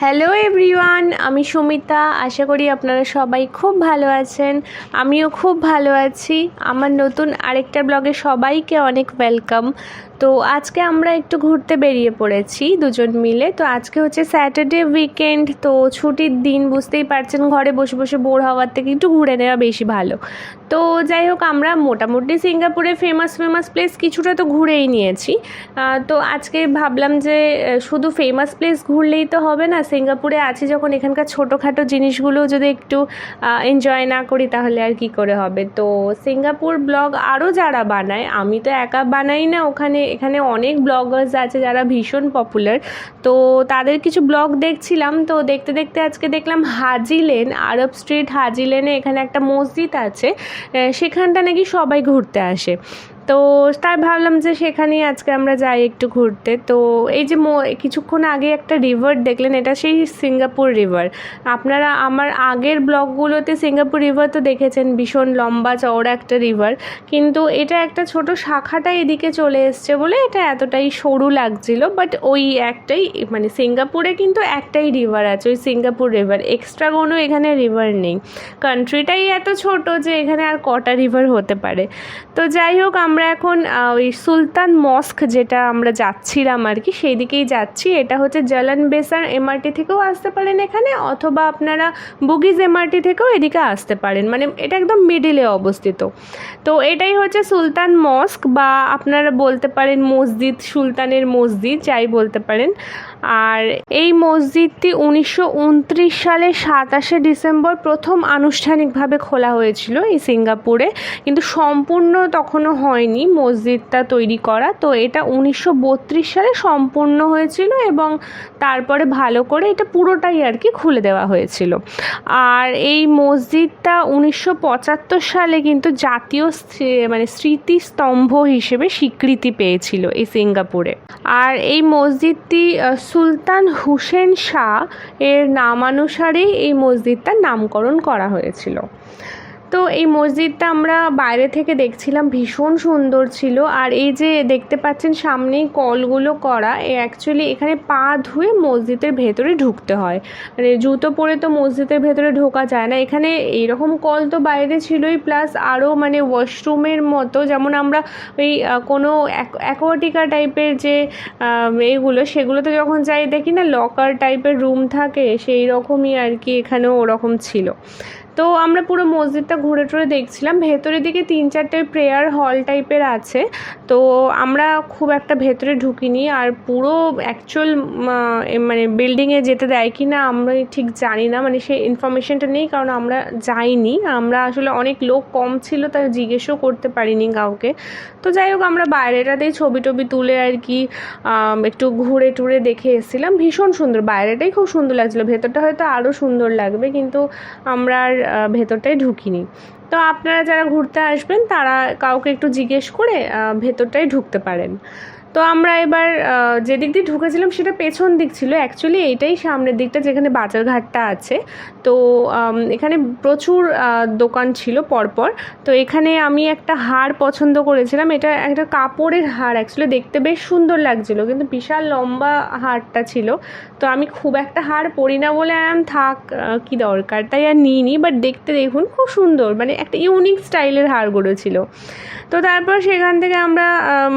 Hello everyone আমি সুমিতা। আশা করি আপনারা সবাই খুব ভালো আছেন। আমিও খুব ভালো আছি। আমার নতুন আরেকটা ব্লগে সবাইকে অনেক ওয়েলকাম তো আজকে আমরা একটু ঘুরতে বেরিয়ে পড়েছি দুজন মিলে। তো আজকে হচ্ছে স্যাটারডে উইকেন্ড তো ছুটির দিন বুঝতেই পারছেন, ঘরে বসে বসে বোর হওয়ার থেকে একটু ঘুরে নেওয়া বেশি ভালো। তো যাই হোক, আমরা মোটামুটি সিঙ্গাপুরে ফেমাস ফেমাস প্লেস কিছুটা তো ঘুরেই নিয়েছি। তো আজকে ভাবলাম যে শুধু ফেমাস প্লেস ঘুরলেই তো হবে না, সিঙ্গাপুরে আছি যখন, এখানকার ছোটোখাটো জিনিসগুলো যদি একটু এনজয় না করি তাহলে আর কি করে হবে? তো সিঙ্গাপুর ব্লগ আরও যারা বানায়, আমি তো একা বানাই না ওখানে এখানে অনেক ব্লগার্স আছে যারা ভীষণ পপুলার তো তাদের কিছু ব্লগ দেখছিলাম, তো দেখতে দেখতে আজকে দেখলাম হাজি লেন, আরব স্ট্রিট হাজি লেনে এখানে একটা মসজিদ আছে সেখানটা নাকি সবাই ঘুরতে আসে। তো তাই ভাবলাম যে সেখানেই আজকে আমরা যাই একটু ঘুরতে। তো এই যে কিছুক্ষণ আগে একটা রিভার দেখলেন, এটা সেই সিঙ্গাপুর রিভার আপনারা আমার আগের ব্লগগুলোতে সিঙ্গাপুর রিভার তো দেখেছেন, ভীষণ লম্বা, চওড়া একটা রিভার কিন্তু এটা একটা ছোট শাখাটা এদিকে চলে এসছে বলে এটা এতটাই সরু লাগছিল বাট ওই একটাই মানে সিঙ্গাপুরে কিন্তু একটাই রিভার আছে, ওই সিঙ্গাপুর রিভার এক্সট্রা কোনো এখানে রিভার নেই। কান্ট্রিটাই এত ছোট যে এখানে আর কটা রিভার হতে পারে। তো যাই হোক, আমরা এখন ওই সুলতান মস্ক যেটা আমরা যাচ্ছিলাম আর কি, সেই দিকেই যাচ্ছি। এটা হচ্ছে জালান বেসার এমআরটি থেকেও আসতে পারেন এখানে, অথবা আপনারা বুগিজ এমআরটি থেকেও এদিকে আসতে পারেন। মানে এটা একদম মিডিলে অবস্থিত। তো এটাই হচ্ছে সুলতান মস্ক বা আপনারা বলতে পারেন মসজিদ, সুলতানের মসজিদ, যাই বলতে পারেন। আর এই মসজিদটি উনিশশো উনত্রিশ সালে সাতাশে ডিসেম্বর প্রথম আনুষ্ঠানিকভাবে খোলা হয়েছিল এই সিঙ্গাপুরে। কিন্তু সম্পূর্ণ তখনও হয়নি মসজিদটা তৈরি করা। তো এটা উনিশশো বত্রিশ সালে সম্পূর্ণ হয়েছিল এবং তারপরে ভালো করে এটা পুরোটাই আর কি খুলে দেওয়া হয়েছিল। আর এই মসজিদটা উনিশশো পঁচাত্তর সালে কিন্তু জাতীয় মানে স্মৃতিস্তম্ভ হিসেবে স্বীকৃতি পেয়েছিল এই সিঙ্গাপুরে। আর এই মসজিদটি সুলতান হুসেন শাহ এর নামানুসারেই এই মসজিদটার নামকরণ করা হয়েছিল। তো এই মসজিদটা আমরা বাইরে থেকে দেখছিলাম, ভীষণ সুন্দর ছিল। আর এই যে দেখতে পাচ্ছেন সামনেই কলগুলো করা, এ অ্যাকচুয়ালি এখানে পা ধুয়ে মসজিদের ভেতরে ঢুকতে হয়। মানে জুতো পরে তো মসজিদের ভেতরে ঢোকা যায় না। এখানে এইরকম কল তো বাইরে ছিলই, প্লাস আরও মানে ওয়াশরুমের মতো, যেমন আমরা ওই কোনো অ্যাকোয়াটিকা টাইপের যে এইগুলো সেগুলোতে যখন যাই দেখি না, লকার টাইপের রুম থাকে, সেই রকমই আর কি এখানেও ওরকম ছিল। তো আমরা পুরো মসজিদটা ঘুরে টুরে দেখছিলাম। ভেতরের দিকে তিন চারটে প্রেয়ার হল টাইপের আছে। তো আমরা খুব একটা ভেতরে ঢুকিনি আর পুরো অ্যাকচুয়াল মানে বিল্ডিংয়ে যেতে দেয় কি না আমরা ঠিক জানি না। মানে সেই ইনফরমেশনটা নেই কারণ আমরা যাইনি। আমরা আসলে অনেক লোক কম ছিল তাই জিজ্ঞেসও করতে পারিনি কাউকে। তো যাই হোক, আমরা বাইরেটাতেই ছবি টবি তুলে আর কি একটু ঘুরে টুরে দেখে এসেছিলাম। ভীষণ সুন্দর। বাইরেটাই খুব সুন্দর লাগছিল। ভেতরটা হয়তো আরও সুন্দর লাগবে। কিন্তু আমরা আর আহ, ভেতরটাই ঢুকিনি। তো আপনারা যারা ঘুরতে আসবেন তারা কাউকে একটু জিজ্ঞেস করে ভেতরটাই ঢুকতে পারেন। তো আমরা এবার যে দিক দিয়ে ঢুকেছিলাম সেটা পেছন দিক ছিল। অ্যাকচুয়ালি এইটাই সামনের দিকটা যেখানে বাজারঘাটটা আছে। তো এখানে প্রচুর দোকান ছিল পরপর। তো এখানে আমি একটা হার পছন্দ করেছিলাম। এটা একটা কাপড়ের হার অ্যাকচুয়ালি দেখতে বেশ সুন্দর লাগছিল, কিন্তু বিশাল লম্বা হারটা ছিল। তো আমি খুব একটা হার পরি না বলে আরাম থাক কি দরকার? তাই আর নিইনি বাট দেখতে দেখুন খুব সুন্দর। মানে একটা ইউনিক স্টাইলের হারগুলো ছিল। তো তারপর সেখান থেকে আমরা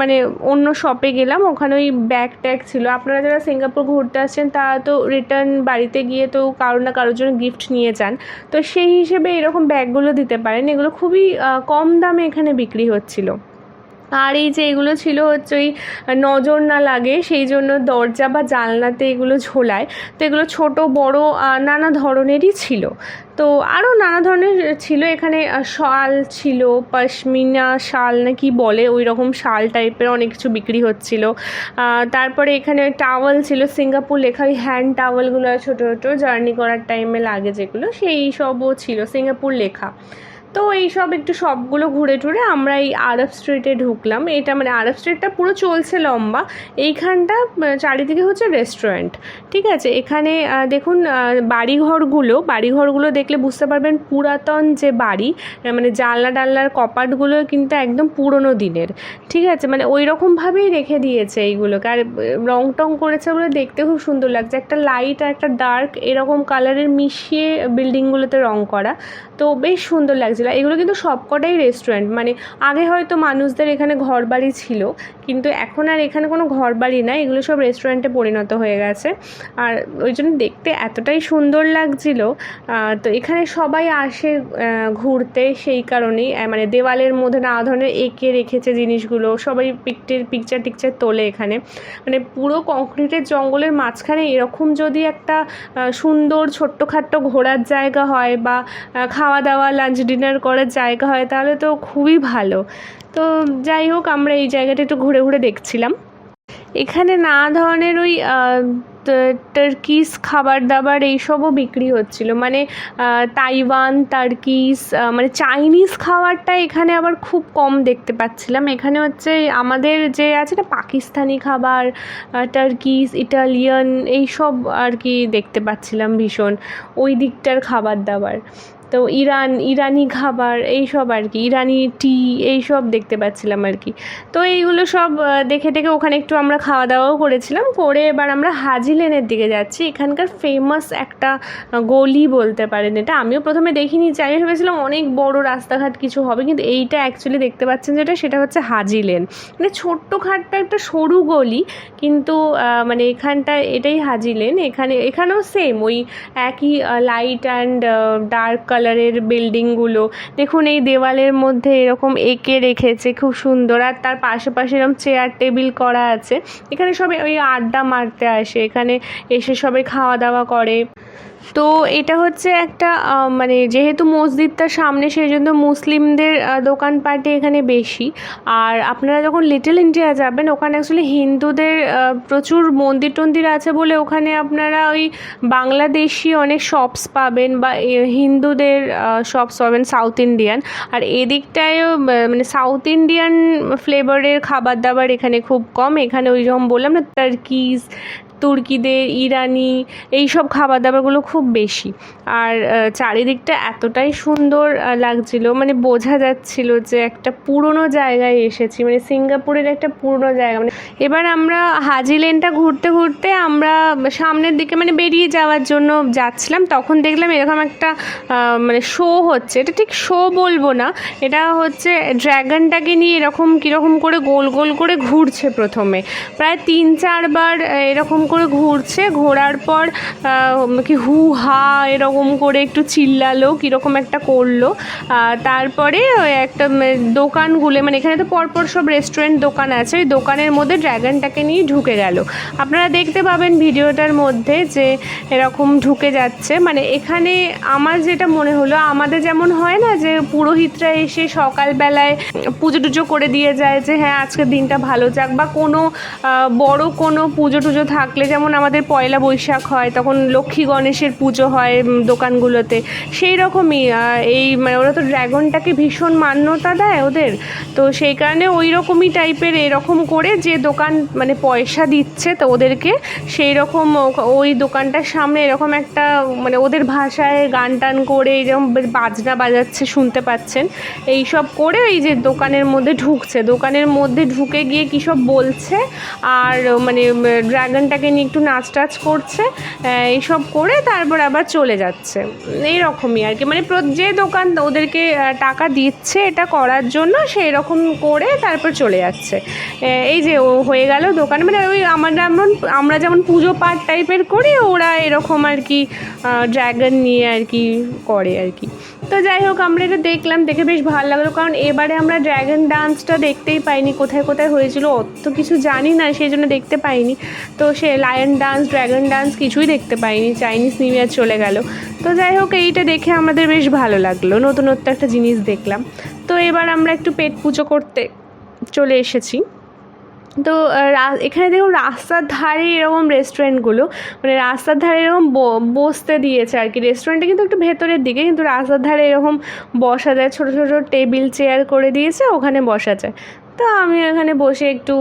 মানে অন্য শপে গেলাম, ওখানে ওই ব্যাগ ট্যাগ ছিল। আপনারা যারা সিঙ্গাপুর ঘুরতে আসছেন, তারা তো রিটার্ন বাড়িতে গিয়ে তো কারও না কারোর জন্য গিফট নিয়ে যান। তো সেই হিসেবে এরকম ব্যাগগুলো দিতে পারেন, এগুলো খুবই কম দামে এখানে বিক্রি হচ্ছিল। আর এই যে এগুলো ছিল হচ্ছে ওই নজর না লাগে, সেই জন্য দরজা বা জানলাতে এগুলো ঝোলায়। তো এগুলো ছোট, বড় নানা ধরনেরই ছিল। তো আরও নানা ধরনের ছিল, এখানে শাল ছিল, পশমিনা শাল না কি বলে ওই রকম শাল টাইপের অনেক কিছু বিক্রি হচ্ছিল। তারপরে এখানে টাওয়াল ছিল, সিঙ্গাপুর লেখা ওই হ্যান্ড টাওয়ালগুলো ছোটো ছোটো জার্নি করার টাইমে লাগে যেগুলো, সেই সবও ছিল, সিঙ্গাপুর লেখা। তো এইসব একটু সবগুলো ঘুরে টুরে আমরা এই আরব স্ট্রিটে ঢুকলাম। এটা মানে আরব স্ট্রিটটা পুরো চলছে লম্বা। এইখানটা চারিদিকে হচ্ছে রেস্টুরেন্ট ঠিক আছে? এখানে দেখুন বাড়িঘরগুলো বাড়িঘরগুলো দেখলে বুঝতে পারবেন পুরাতন যে বাড়ি মানে জানলা টানলার কপাটগুলো কিন্তু একদম পুরনো দিনের, ঠিক আছে? মানে ওই রকমভাবেই রেখে দিয়েছে এইগুলোকে। আর রং টং করেছে বলে দেখতে খুব সুন্দর লাগছে। একটা লাইট আর একটা ডার্ক এরকম কালারের মিশিয়ে বিল্ডিংগুলোতে রং করা। তো বেশ সুন্দর লাগছিল। এগুলো কিন্তু সবকটাই রেস্টুরেন্ট মানে আগে হয়তো মানুষদের এখানে ঘর বাড়ি ছিল, কিন্তু এখন আর এখানে কোনো ঘর বাড়ি নাই, এগুলো সব রেস্টুরেন্টে পরিণত হয়ে গেছে। আর ওই জন্য দেখতে এতটাই সুন্দর লাগছিল তো এখানে সবাই আসে ঘুরতে সেই কারণেই মানে দেওয়ালের মধ্যে নানা ধরনের এঁকে রেখেছে জিনিসগুলো, সবাই পিকটির পিকচার টিকচার তোলে এখানে। মানে পুরো কংক্রিটের জঙ্গলের মাঝখানে এরকম যদি একটা সুন্দর ছোট্টখাট্ট ঘোরার জায়গা হয় বা খাওয়া দাওয়া লাঞ্চ ডিনার করার জায়গা হয়, তাহলে তো খুবই ভালো। তো যাই হোক, আমরা এই জায়গাটা একটু ঘুরে ঘুরে দেখছিলাম। এখানে নানা ধরনের ওই টার্কিস খাবার দাবার এইসবও বিক্রি হচ্ছিল। মানে তাইওয়ান টার্কিস মানে চাইনিজ খাবারটা এখানে আবার খুব কম দেখতে পাচ্ছিলাম। এখানে হচ্ছে আমাদের যে আছে না, পাকিস্তানি খাবার টার্কিস ইটালিয়ান এইসব আর কি দেখতে পাচ্ছিলাম ভীষণ। ওই দিকটার খাবার দাবার তো ইরান, ইরানি খাবার, এইসব আর কি, ইরানি টি এইসব দেখতে পাচ্ছিলাম আর কি। তো এইগুলো সব দেখে টেকে ওখানে একটু আমরা খাওয়া দাওয়াও করেছিলাম। করে এবার আমরা হাজি লেনের দিকে যাচ্ছি। এখানকার ফেমাস একটা গলি বলতে পারেন এটা। আমিও প্রথমে দেখিনি যে আমি ভেবেছিলাম অনেক বড় রাস্তাঘাট কিছু হবে, কিন্তু এইটা অ্যাকচুয়ালি দেখতে পাচ্ছেন যেটা, সেটা হচ্ছে হাজি লেন মানে ছোট্টখাট্ট একটা সরু গলি, কিন্তু মানে এখানটা এটাই হাজি লেন এখানে, এখানেও সেম ওই একই লাইট অ্যান্ড ডার্ক কালারের বিল্ডিংগুলো দেখুন, এই দেওয়ালের মধ্যে এরকম এঁকে রেখেছে, খুব সুন্দর। আর তার পাশে পাশে এরকম চেয়ার টেবিল করা আছে। এখানে সবাই ওই আড্ডা মারতে আসে, এখানে এসে সবাই খাওয়া দাওয়া করে। তো এটা হচ্ছে একটা মানে যেহেতু মসজিদটা সামনে সেই জন্য মুসলিমদের দোকানপাটে এখানে বেশি। আর আপনারা যখন লিটল ইন্ডিয়া যাবেন, ওখানে অ্যাকচুয়ালি হিন্দুদের প্রচুর মন্দির টন্দির আছে বলে ওখানে আপনারা ওই বাংলাদেশি অনেক শপস পাবেন বা হিন্দুদের শপস পাবেন সাউথ ইন্ডিয়ান আর এদিকটায়ও মানে সাউথ ইন্ডিয়ান ফ্লেভারের খাবার দাবার এখানে খুব কম। এখানে ওই রকম বললাম না টার্কিজ তুর্কিদের, ইরানি এই সব খাবার দাবারগুলো খুব বেশি। আর চারিদিকটা এতটাই সুন্দর লাগছিল মানে বোঝা যাচ্ছিল যে একটা পুরনো জায়গায় এসেছি মানে সিঙ্গাপুরের একটা পুরনো জায়গা মানে এবার আমরা হাজি লেনটা ঘুরতে ঘুরতে আমরা সামনের দিকে মানে বেরিয়ে যাওয়ার জন্য যাচ্ছিলাম, তখন দেখলাম এরকম একটা মানে শো হচ্ছে। এটা ঠিক শো বলব না, এটা হচ্ছে ড্র্যাগনটাকে নিয়ে এরকম কীরকম করে গোল গোল করে ঘুরছে প্রথমে। প্রায় তিন চারবার এরকম করে ঘুরছে, ঘোরার পর কি হু হা এরকম করে একটু চিল্লালো, কীরকম একটা করল। তারপরে একটা দোকানগুলো মানে এখানে তো পরপর সব রেস্টুরেন্ট দোকান আছে, ওই দোকানের মধ্যে ড্র্যাগনটাকে নিয়ে ঢুকে গেল। আপনারা দেখতে পাবেন ভিডিওটার মধ্যে যে এরকম ঢুকে যাচ্ছে। মানে এখানে আমার যেটা মনে হলো, আমাদের যেমন হয় না যে পুরোহিতরা এসে সকালবেলায় পুজো টুজো করে দিয়ে যায় যে হ্যাঁ আজকের দিনটা ভালো যাক। বা কোনো বড় কোনো পুজো টুজো থাকলে, যেমন আমাদের পয়লা বৈশাখ হয়, তখন লক্ষ্মী গণেশের পুজো হয় দোকানগুলোতে। সেই রকমই এই মানে ওরা তো ড্র্যাগনটাকে ভীষণ মান্যতা দেয় ওদের। তো সেই কারণে ওই রকমই টাইপের এরকম করে যে দোকান মানে পয়সা দিচ্ছে তো ওদেরকে, সেই রকম ওই দোকানটার সামনে এরকম একটা মানে ওদের ভাষায় গান টান করে এরকম বাজনা বাজাচ্ছে শুনতে পাচ্ছেন। এই সব করে এই যে দোকানের মধ্যে ঢুকছে। দোকানের মধ্যে ঢুকে গিয়ে কী সব বলছে আর মানে ড্রাগনটাকে নিয়ে একটু নাচ টাচ করছে এইসব করে তারপর আবার চলে যাচ্ছে। এইরকমই আর কি। মানে যে দোকান ওদেরকে টাকা দিচ্ছে এটা করার জন্য সেই রকম করে তারপর চলে যাচ্ছে। এই যে হয়ে গেল দোকান। মানে ওই আমরা যেমন আমরা যেমন পুজো পাঠ টাইপের করি, ওরা এরকম আর কি ড্র্যাগন নিয়ে আর কি করে আর কি। তো যাই হোক, আমরা এটা দেখলাম, দেখে বেশ ভালো লাগল। কারণ এবারে আমরা ড্র্যাগন ডান্সটা দেখতেই পাইনি, কোথায় কোথায় হয়েছিল, অত কিছু জানি না, সেই জন্য দেখতে পাইনি। তো সে লায়ন ডান্স ড্র্যাগন ডান্স কিছুই দেখতে পাইনি চাইনিজ নিউ ইয়ার চলে গেল। তো যাই হোক, এইটা দেখে আমাদের বেশ ভালো লাগল, নতুনত্ব একটা জিনিস দেখলাম। তো এবার আমরা একটু পেট পুজো করতে চলে এসেছি। তো এখানে দেখুন রাস্তার ধারে এরকম রেস্টুরেন্টগুলো মানে রাস্তার ধারে এরকম বসতে দিয়েছে আর কি। রেস্টুরেন্টটা কিন্তু একটু ভেতরের দিকে, কিন্তু রাস্তার ধারে এরকম বসা যায়। ছোটো ছোটো টেবিল চেয়ার করে দিয়েছে, ওখানে বসা যায়। তো আমি এখানে বসে একটু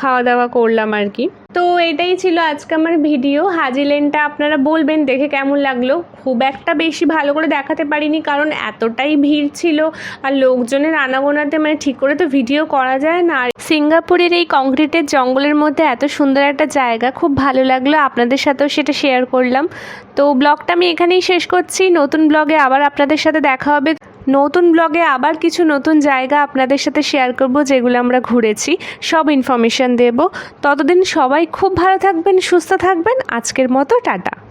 খাওয়া দাওয়া করলাম আর কি তো এটাই ছিল আজকে আমার ভিডিও। হাজিলেনটা আপনারা বলবেন, দেখে কেমন লাগল? খুব একটা বেশি ভালো করে দেখাতে পারিনি, কারণ এতটাই ভিড় ছিল। আর লোকজনের আনাগোনাতে মানে ঠিক করে তো ভিডিও করা যায় না। আর সিঙ্গাপুরের এই কংক্রিটের জঙ্গলের মধ্যে এত সুন্দর একটা জায়গা, খুব ভালো লাগল। আপনাদের সাথেও সেটা শেয়ার করলাম। তো ব্লগটা আমি এখানেই শেষ করছি। নতুন ব্লগে আবার আপনাদের সাথে দেখা হবে। নতুন ব্লগে আবার কিছু নতুন জায়গা আপনাদের সাথে শেয়ার করব, যেগুলো আমরা ঘুরেছি। সব ইনফরমেশান দেব। ততদিন সবাই খুব ভালো থাকবেন, সুস্থ থাকবেন। আজকের মতো, টাটা।